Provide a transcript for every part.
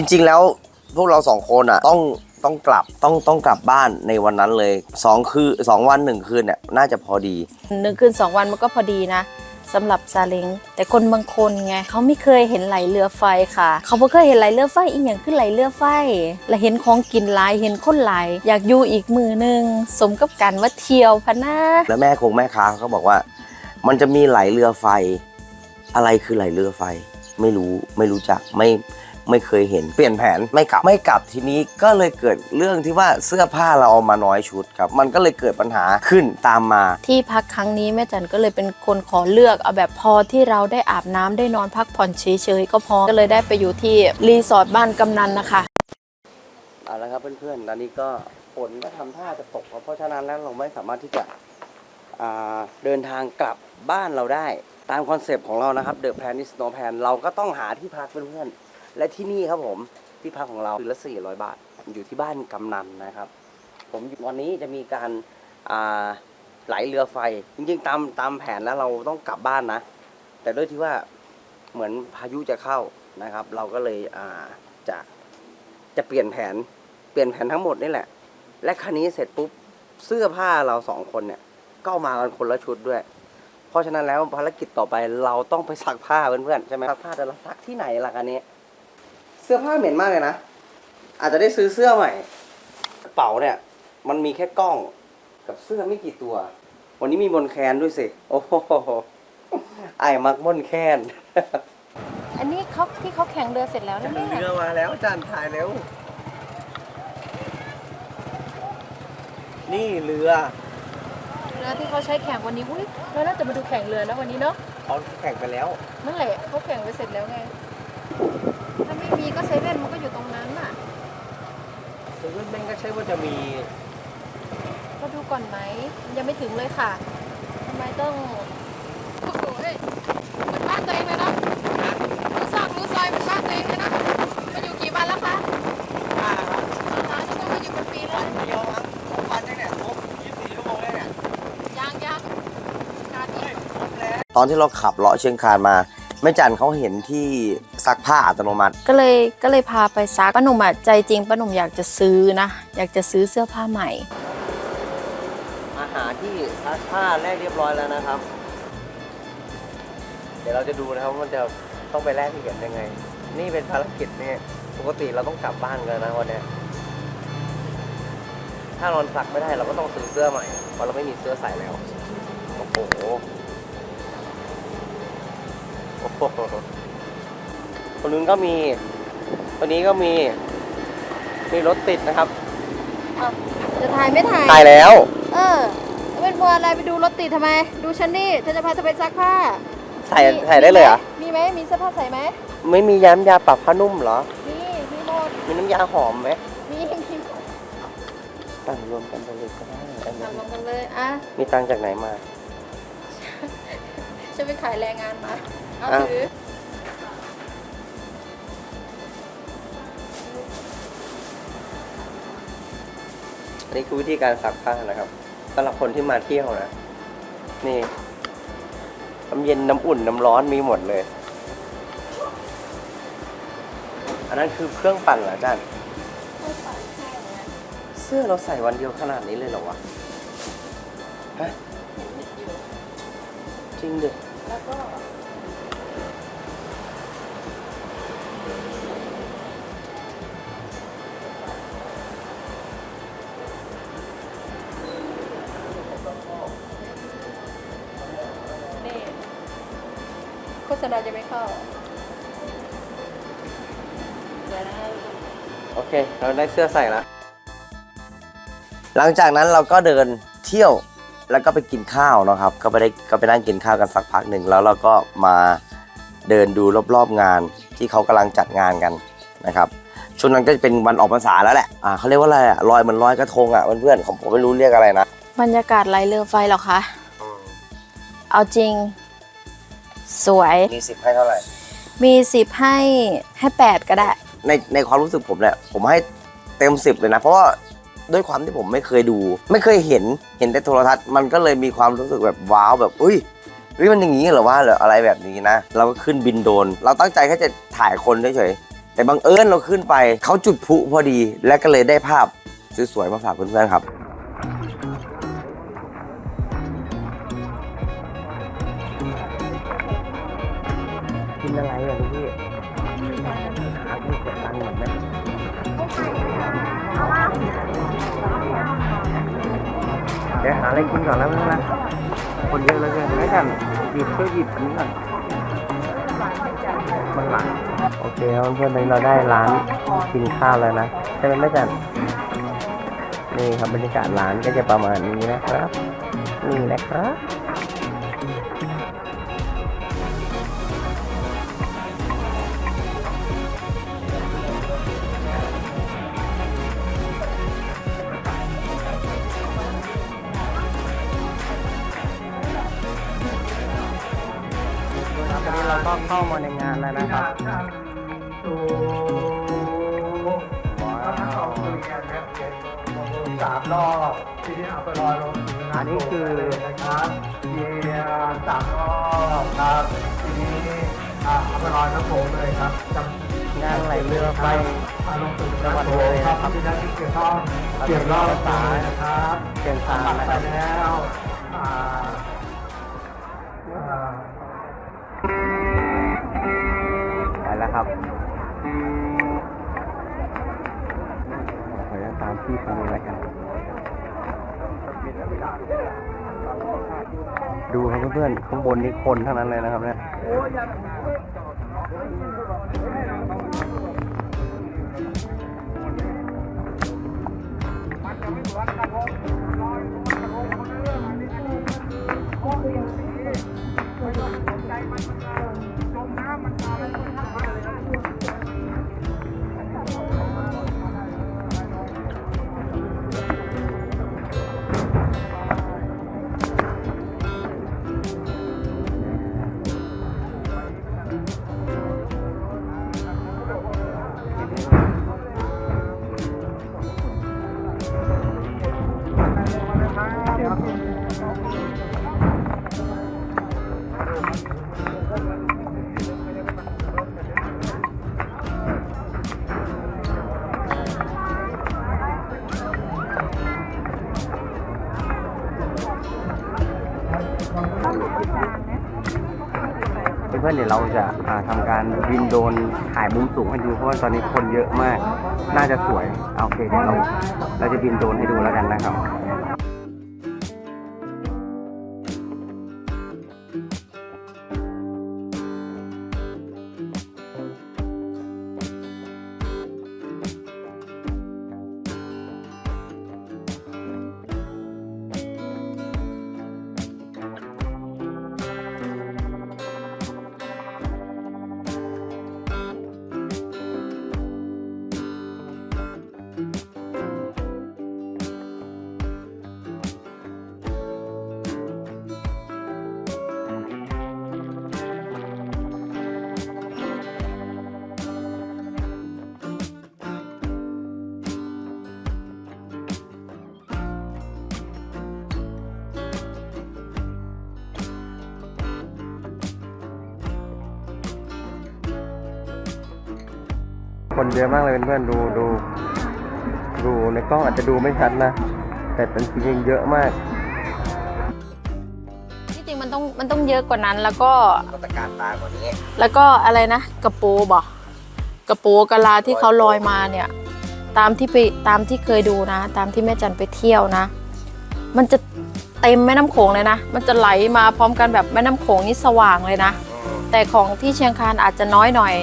จริง ๆ แล้วพวกเราสองคนอะต้องต้องกลับต้องต้องกลับบ้านในวันนั้นเลยสองคือสองวันหนึ่งคืนเนี่ยน่าจะพอดี หนึ่งคืนสองวันมันก็พอดีนะสำหรับซาเล้งแต่คนบางคนไงเขาไม่เคยเห็นไหลเรือไฟค่ะ เขาไม่เคยเห็นไหลเรือไฟอีกอย่างขึ้นไหลเรือไฟ และเห็นของกินหลายเห็นคนหลาย อยากอยู่อีกมือหนึ่งสมกับกันว่าเที่ยวพะนะแล้วแม่คงแม่ค้าเขาก็บอกว่า มันจะมีไหลเรือไฟ อะไรคือไหลเรือไฟ ไม่รู้ไม่รู้จักไม่ ไม่เคยเห็นเปลี่ยนแผนไม่กลับไม่กลับทีนี้ก็เลยเกิดเรื่องที่ว่าเสื้อผ้าเราเอามาน้อยชุดครับ มันก็เลยเกิดปัญหาขึ้นตามมา ที่พักครั้งนี้แม่จันก็เลยเป็นคนขอเลือกเอาแบบพอที่เราได้อาบน้ำได้นอนพักผ่อนเฉยๆก็พอก็เลยได้ไปอยู่ที่รีสอร์ทบ้านกำนันนะคะ เอาละครับเพื่อนๆตอนนี้ก็ฝนก็ทำท่าจะตกครับเพราะฉะนั้นแล้วเราไม่สามารถที่จะอ่าเดินทางกลับบ้านเราได้ ตามคอนเซปต์ของเรานะครับ The Plan is No Plan เราก็ต้องหาที่พักเพื่อนๆ และที่นี่ครับผมที่พักของเราคือละ 400 บาท อยู่ที่บ้านกำนันนะครับ ผมวันนี้จะมีการไหลเรือไฟ จริงๆ ตามตามแผนแล้วเราต้องกลับบ้านนะ แต่ด้วยที่ว่าเหมือนพายุจะเข้านะครับ เราก็เลยจะจะเปลี่ยนแผนเปลี่ยนแผนทั้งหมดนี่แหละ และคันนี้เสร็จปุ๊บเสื้อผ้าเราสองคนเนี่ยก็เอามากันคนละชุดด้วย เพราะฉะนั้นแล้วภารกิจต่อไปเราต้องไปซักผ้าเพื่อนๆใช่ไหมซักผ้าแต่เราซักที่ไหนล่ะคันนี้ สื้อผ้าเหม็นมากเลยนะ อาจจะได้ซื้อเสื้อใหม่กระเป๋าเนี่ย มันมีแค่กล้องกับเสื้อไม่กี่ตัว วันนี้มีบนแคนด้วยสิ โอ้โหไอ้มักบนแคนอันนี้เขาที่เขาแข่งเรือเสร็จแล้วนะเนี่ย เรือมาแล้วจานถ่ายเร็ว นี่เรือ เรือที่เขาใช้แข่งวันนี้ อุ้ยเราน่าจะมาดูแข่งเรือนะวันนี้เนาะเขาแข่งไปแล้ว นั่นแหละเขาแข่งไปเสร็จแล้วไงถ้าไม่มี ก็เซเว่นมันก็อยู่ตรงนั้นน่ะ เซเว่นแม่งก็ใช่ว่าจะมีก็ดูก่อนไหมมันยังไม่ถึงเลยค่ะทำไมต้องโอ้โหเฮ้ยเหมือนบ้านตัวเองเลยเนาะรู้ซอกรู้ซอยเหมือนบ้านตัวเองเลยนะมาอยู่กี่วันแล้วคะอ๋อนึกว่ามาอยู่เป็นปีแล้วเดียวครับครบวันเนี่ยครบ24ชั่วโมงแล้วเนี่ยยังยังการอีกตอนที่เราขับเลาะเชียงคานมา แม่จันเขาเห็นที่ซักผ้าอัตโนมัติ ก็เลยก็เลยพาไปซักป้าหนุ่มอะใจจริงป้าหนุ่มอยากจะซื้อนะ อยากจะซื้อเสื้อผ้าใหม่อาหารที่ซักผ้าแลกเรียบร้อยแล้วนะครับ เดี๋ยวเราจะดูนะครับว่ามันจะต้องไปแลกที่เห็นยังไง นี่เป็นภารกิจเนี่ยปกติเราต้องกลับบ้านกันนะวันเนี้ยถ้าเราซักไม่ได้เราก็ต้องซื้อเสื้อใหม่เพราะเราไม่มีเสื้อใส่แล้วโอ้โหโอ้โห คนนู้นก็มีคนนี้ก็มี มีรถติดนะครับจะถ่ายไม่ถ่าย ตายแล้ว เออแล้วเป็นมัวอะไรไปดูรถติดทำไม ดูฉันนี่ฉันจะพาเธอไปซักผ้าใส่มีใส่ได้เลยเหรอ มีไหมมีเสื้อผ้าใส่ไหมไม่มีย้ำยาปรับผ้านุ่มเหรอ มี มีหมด มีน้ำยาหอมไหมมี มีตั้งรวมกันไปเลยก็ได้อันนี้ทำลงกันเลย อะ มีตังค์จากไหนมา ฉันไปขายแรงงานมา เอาอ้าวถืออันนี้คือวิธีการซักผ้านะครับสำหรับคนที่มาเที่ยวนะ นี่น้ำเย็นน้ำอุ่นน้ำร้อนมีหมดเลย อันนั้นคือเครื่องปั่นเหรออาจารย์เสื้อเราใส่วันเดียวขนาดนี้เลยเหรอวะฮะจริงดิแล้วก็ เค เราได้เสื้อใส่แล้ว หลังจากนั้นเราก็เดินเที่ยวแล้วก็ไปกินข้าวเนาะครับ ก็ไปได้ก็ไปนั่งกินข้าวกันสักพักหนึ่งแล้วเราก็มาเดินดูรอบๆงานที่เขากำลังจัดงานกันนะครับช่วงนั้นก็จะเป็นวันออกพรรษาแล้วแหละอ่าเขาเรียกว่าอะไรอะลอยเหมือนลอยกระทงอะเพื่อนๆผมผมไม่รู้เรียกอะไรนะบรรยากาศไหลเรือไฟเหรอคะเอาจริง สวย มีสิบให้เท่าไหร่ มีสิบให้ให้แปดก็ได้ ในในความรู้สึกผมเนี่ยผมให้เต็มสิบเลยนะ เพราะว่าด้วยความที่ผมไม่เคยดู ไม่เคยเห็นเห็นแต่โทรทัศน์มันก็เลยมีความรู้สึกแบบว้าวแบบอุ้ยเฮ้ยมันอย่างนี้เหรอว่าหรืออะไรแบบนี้นะ เราก็ขึ้นบินโดรนเราตั้งใจแค่จะถ่ายคนเฉยๆแต่บังเอิญเราขึ้นไปเขาจุดพลุพอดีและก็เลยได้ภาพสวยๆมาฝากเพื่อนๆครับ ดี๋ยวหาอะไรกินก่อนแล้วนะ คนเยอะเหลยเกินไม่กันหยิบช่วยหยิบอันนี้ก่อนมันหลังโอเคเพื่อนๆตอนนี้เราได้ร้านกินข้าวแล้วนะใช่ไหมแม่จันนี่ครับบรรยากาศร้านก็จะประมาณนี้นะครับ นี่นะครับครับ นี้คือนะครับเยียร์สามรอบครับทีนี้อะเอาไปลอยน้ำโขงเลยครับจำงานไหลเรือไฟอาลงสู่จังหวัดเลยครับที่นั่นที่เกี่ยวข้องเกี่ยวรอบสายนะครับเชียงคานตัดนะไปแล้วอ่าอ่าไปแล้วครับขอตตามพี่คนนี้แล้วกัน ดูครับเพื่อนๆข้างบนนี่คนทั้งนั้นเลยนะครับเนี่ย เดี๋ยวเราจะาทำการบินโดรนถ่ายมุมสูงให้ดูเพราะว่าตอนนี้คนเยอะมาก น่าจะสวยโอเคเดี๋ยวเราเราจะบินโดรนให้ดูแล้วกันนะครับ คนเยอะมากเลยเพื่อนๆดูดูดูในกล้องอาจจะดูไม่ชัดนะ แต่เป็นจริงๆเยอะมากที่จริงมันต้องมันต้องเยอะกว่านั้นแล้วก็ก็ตะการตากว่านี้ แล้วก็อะไรนะกระโปบ่กระโปกะลาที่เขาลอยมาเนี่ย ตามที่ไปตามที่เคยดูนะ ตามที่แม่จันไปเที่ยวนะ มันจะเต็มแม่น้ำโขงเลยนะ มันจะไหลมาพร้อมกันแบบแม่น้ำโขงนี่สว่างเลยนะ แต่ของที่เชียงคานอาจจะน้อยหน่อย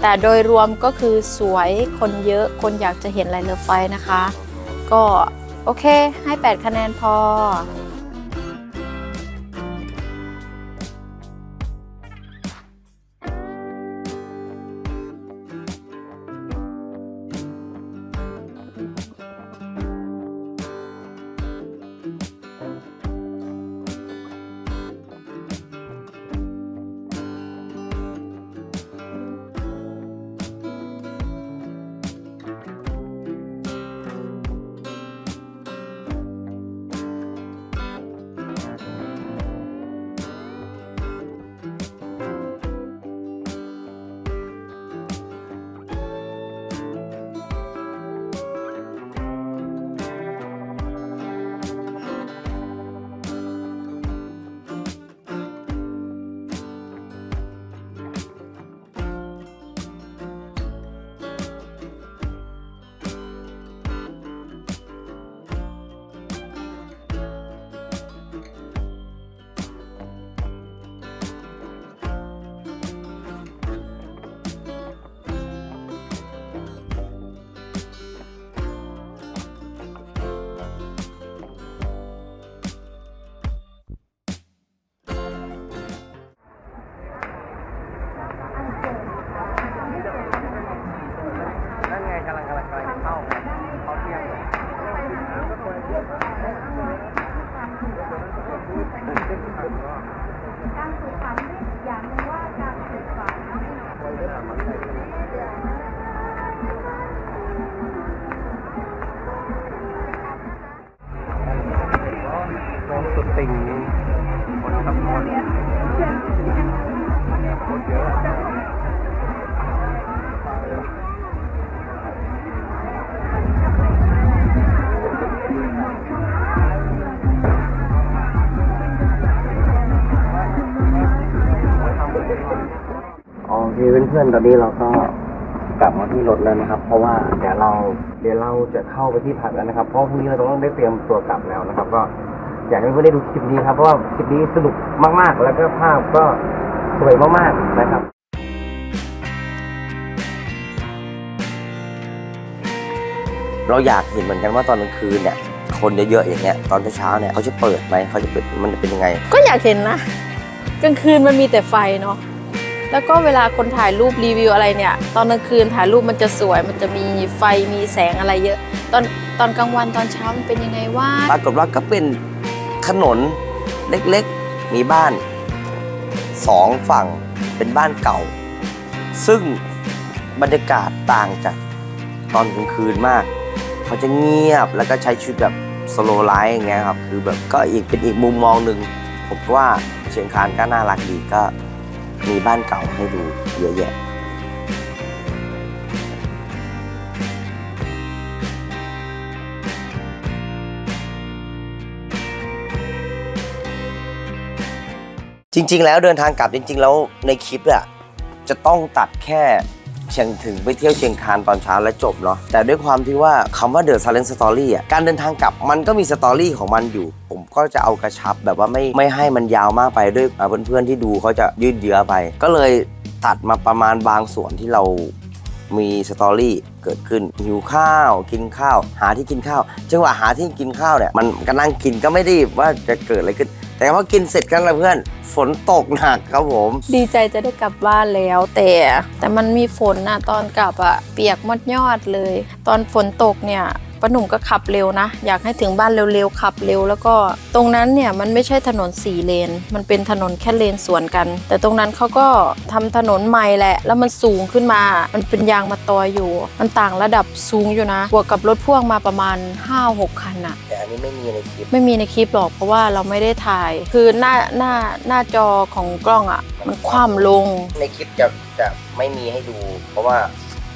แต่โดยรวมก็คือสวยคนเยอะคนอยากจะเห็นไหลเรือไฟนะคะ ก็โอเคให้ 8 คะแนนพอ การสื่อสารอย่างนึงว่าการสื่อสารน้องสุดติ่งคนขับคนคนเยอะ โอเคเพื่อนๆตอนนี้เราก็กลับมาที่รถแล้วนะครับ เพราะว่าเดี๋ยวเราเดี๋ยวเราจะเข้าไปที่พักแล้วนะครับ เพราะพรุ่งนี้เราต้องได้เตรียมตัวกลับแล้วนะครับ ก็อยากให้เพื่อนๆได้ดูคลิปนี้ครับ เพราะว่าคลิปนี้สนุกมากๆ แล้วก็ภาพก็สวยมากๆนะครับเราอยากเห็นเหมือนกันว่าตอนกลางคืนเนี่ยคนเยอะๆอย่างเงี้ยตอนเช้าๆเนี่ยเขาจะเปิดไหมเขาจะเปิดมันจะเป็นยังไง ก็อยากเห็นนะกลางคืนมันมีแต่ไฟเนาะ แล้วก็เวลาคนถ่ายรูปรีวิวอะไรเนี่ย ตอนกลางคืนถ่ายรูปมันจะสวย มันจะมีไฟมีแสงอะไรเยอะ ตอนตอนกลางวันตอนเช้ามันเป็นยังไงว่าปรากฏว่าก็เป็นถนนเล็กๆ มีบ้านสองฝั่งเป็นบ้านเก่า ซึ่งบรรยากาศต่างจากตอนกลางคืนมาก เขาจะเงียบแล้วก็ใช้ชีวิตแบบสโลไลฟ์อย่างเงี้ยครับ คือแบบก็อีกเป็นอีกมุมมองหนึ่งผมว่าเชียงคานก็น่ารักดีก็ มีบ้านเก่าให้ดูเยอะแยะจริง ๆ แล้วเดินทางกลับจริง ๆ แล้วในคลิปอะจะต้องตัดแค่ เชียงถึงไปเที่ยวเชียงคานตอนเช้าและจบเนาะแต่ด้วยความที่ว่าคำว่า The Silent Story อะการเดินทางกลับมันก็มีสตอรี่ของมันอยู่ ผมก็จะเอากระชับแบบว่าไม่ไม่ให้มันยาวมากไปด้วยอ่าเพื่อนๆที่ดูเขาจะยืดเยื้อไป ก็เลยตัดมาประมาณบางส่วนที่เรามีสตอรี่เกิดขึ้นหิวข้าวกินข้าว หาที่กินข้าวจังหวะหาที่กินข้าวเนี่ยมันก็นั่งกินก็ไม่ได้ว่าจะเกิดอะไรขึ้น แต่พอกินเสร็จกันแล้วเพื่อน ฝนตกหนักครับผม ดีใจจะได้กลับบ้านแล้วแต่แต่มันมีฝนนะตอนกลับอะเปียกหมดยอดเลย ตอนฝนตกเนี่ย ป้าหนุ่มก็ขับเร็วนะ อยากให้ถึงบ้านเร็วๆขับเร็ว แล้วก็ตรงนั้นเนี่ยมันไม่ใช่ถนนสี่เลน มันเป็นถนนแค่เลนสวนกัน แต่ตรงนั้นเขาก็ทำถนนใหม่แหละ แล้วมันสูงขึ้นมา มันเป็นยางมาตอยอยู่ มันต่างระดับสูงอยู่นะ บวกกับรถพ่วงมาประมาณ 5-6 คันอะแต่อันนี้ไม่มีในคลิป ไม่มีในคลิปหรอกเพราะว่าเราไม่ได้ถ่าย คือหน้าหน้าหน้าจอของกล้องอะ่ะมันคว่ำลง ในคลิปจะจะไม่มีให้ดู เพราะว่า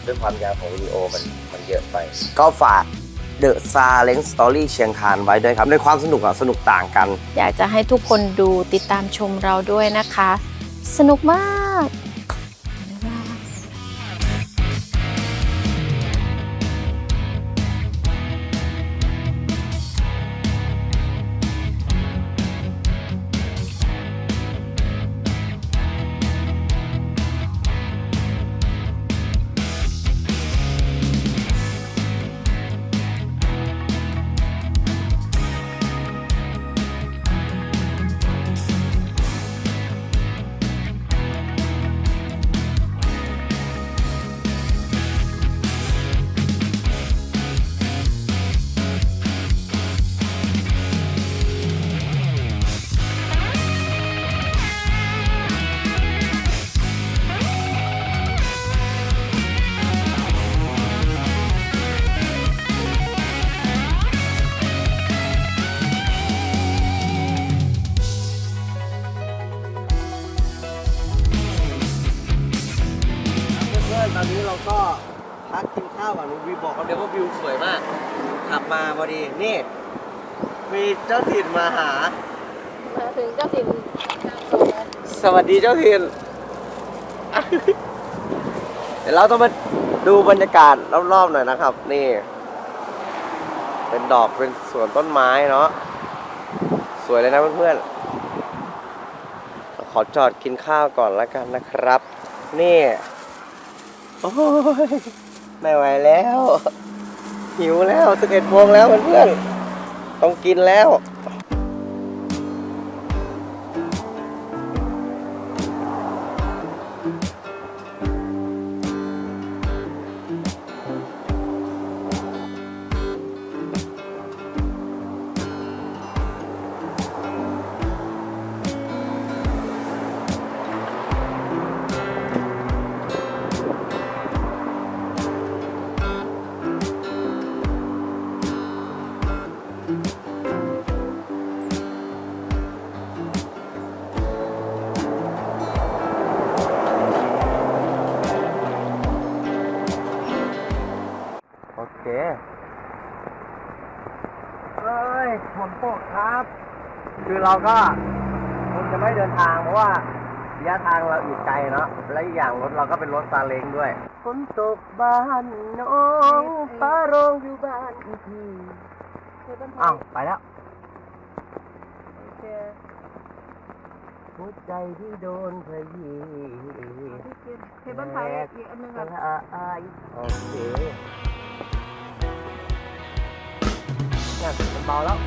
ด้วยความยาวของวิดีโอมันมันเยอะไป ก็ฝาก The s a l e n Story เชียงคานไว้ด้วยครับ ในความสนุกอะสนุกต่างกัน อยากจะให้ทุกคนดูติดตามชมเราด้วยนะคะ สนุกมาก นี่ มีเจ้าถิ่นมาหา มาถึงเจ้าถิ่นสวัสดีเจ้าถิ่น เดี๋ยวเราต้องมาดูบรรยากาศรอบๆหน่อยนะครับ นี่ เป็นดอกเป็นสวนต้นไม้เนาะสวยเลยนะเพื่อนๆขอจอดกินข้าวก่อนแล้วกันนะครับ นี่ โอ้ยไม่ไหวแล้ว หิวแล้วสิบเอ็ดโมงแล้วเพื่อนๆต้องกินแล้ว คือเราก็คงจะไม่เดินทางเพราะว่าระยะทางเราอีกไกลเนาะและอีกอย่างรถเราก็เป็นรถซาเล้งด้วยฝนตกบ้านน้องฟ้าร้องอยู่บ้านพี่เคยบ้านไทอ้าวยไปแล้วโอเคหัวใจที่โดนขยี้พี่กินเคยบ้านไทยอีกอันหนึงกครับระอายโอเคเนี่ยมันเบาแล้ว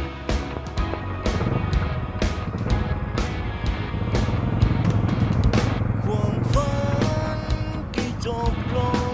กี่จ